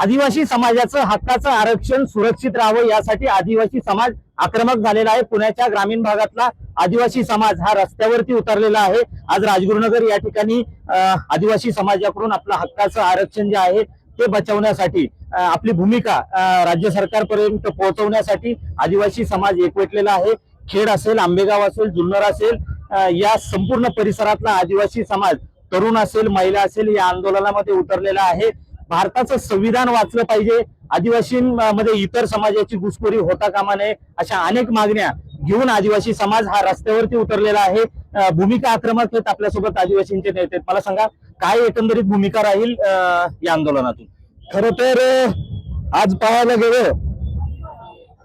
आदिवासी समाजाचं हक्काचं आरक्षण सुरक्षित राहावं यासाठी आदिवासी समाज आक्रमक झालेला आहे. पुण्याच्या ग्रामीण भागातला आदिवासी समाज हा रस्त्यावरती उतरलेला आहे. आज राजगुरुनगर या ठिकाणी आदिवासी समाजाकडून आपलं हक्काचं आरक्षण जे आहे ते बचावण्यासाठी आपली भूमिका राज्य सरकारपर्यंत पोहोचवण्यासाठी आदिवासी समाज एकवटलेला आहे. खेड असेल आंबेगाव असेल जुन्नर असेल या संपूर्ण परिसरातला आदिवासी समाज तरुण असेल महिला असेल या आंदोलनामध्ये उतरलेला आहे. भारताचं संविधान वाचलं पाहिजे. आदिवासींमध्ये इतर समाजाची घुसखोरी होता कामा नये अशा अनेक मागण्या घेऊन आदिवासी समाज हा रस्त्यावरती उतरलेला आहे. भूमिका आक्रमक आहेत आपल्यासोबत आदिवासींचे नेते मला सांगा काय एकंदरीत भूमिका राहील अं, या आंदोलनातून? खर तर आज पाहायला गेलं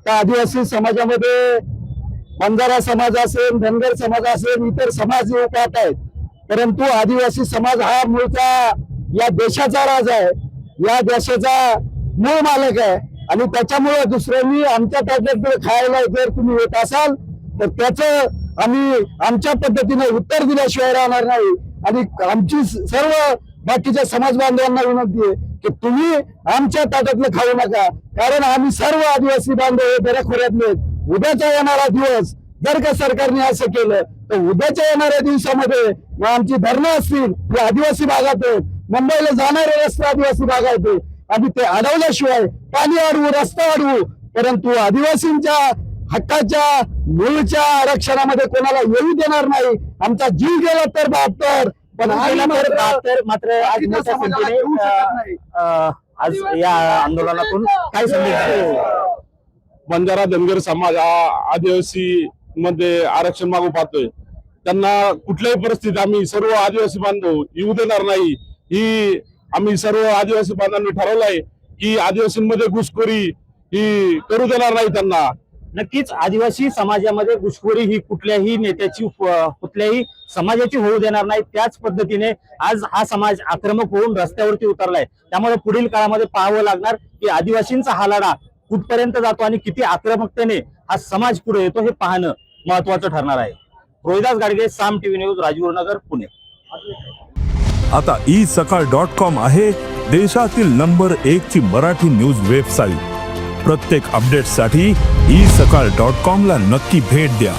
तर आदिवासी समाजामध्ये बंजारा समाज असेल धनगर समाज असेल इतर समाज येऊ पाहत आहेत परंतु आदिवासी समाज हा मूळचा या देशाचा राज आहे. या देशाचा मूळ मालक आहे. आणि त्याच्यामुळे दुसऱ्यांनी आमच्या ताब्यात खायला जर तुम्ही येत असाल तर त्याचं आम्ही आमच्या पद्धतीने उत्तर दिल्याशिवाय राहणार नाही. आणि आमची सर्व बाकीच्या समाज बांधवांना विनंती आहे की तुम्ही आमच्या ताटातलं खाऊ नका. कारण आम्ही सर्व आदिवासी बांधव हे दऱ्याखोऱ्यातले आहेत. उद्याचा येणारा दिवस जर का सरकारने असं केलं तर उद्याच्या येणाऱ्या दिवसामध्ये आमची धरणं असतील हे आदिवासी भागात आहेत. मुंबईला जाणारे रस्ते आदिवासी भागात आहेत. आणि ते अडवल्याशिवाय पाणी अडवू रस्ता अडवू परंतु आदिवासींच्या हक्काच्या मूळच्या आरक्षणामध्ये कोणाला येऊ देणार नाही. आमचा जीव गेला तर बहात्तर पण मात्र- आज मोठ्या संख्येने आज या आंदोलनातून काय संदेश आहे? बंजारा धनगर समाज हा आदिवासी मध्ये आरक्षण मागू पाहतोय. त्यांना कुठल्याही परिस्थितीत आम्ही सर्व आदिवासी बांधव येऊ देणार नाही. ही आम्ही सर्व आदिवासी बांधवांनी ठरवलंय की आदिवासींमध्ये घुसखोरी ही करू देणार नाही त्यांना. नक्कीच आदिवासी समाजामध्ये घुसखोरी ही कुठल्याही नेत्याची कुठल्याही समाजाची होऊ देणार नाही. त्याच पद्धतीने आज हा समाज आक्रमक होऊन रस्त्यावरती उतरलाय. त्यामुळे पुढील काळामध्ये पाहावं लागणार की आदिवासींचा हा लढा कुठपर्यंत जातो आणि किती आक्रमकतेने हा समाज पुढे येतो हे पाहणं महत्वाचं ठरणार आहे. Rohidas Gadge Saam TV news Rajgurunagar Pune. आता ई सकाळ डॉट कॉम आहे देशातील नंबर एक ची मराठी न्यूज वेबसाईट. प्रत्येक अपडेटसाठी ई सकाळ डॉट कॉम ला नक्की भेट द्या.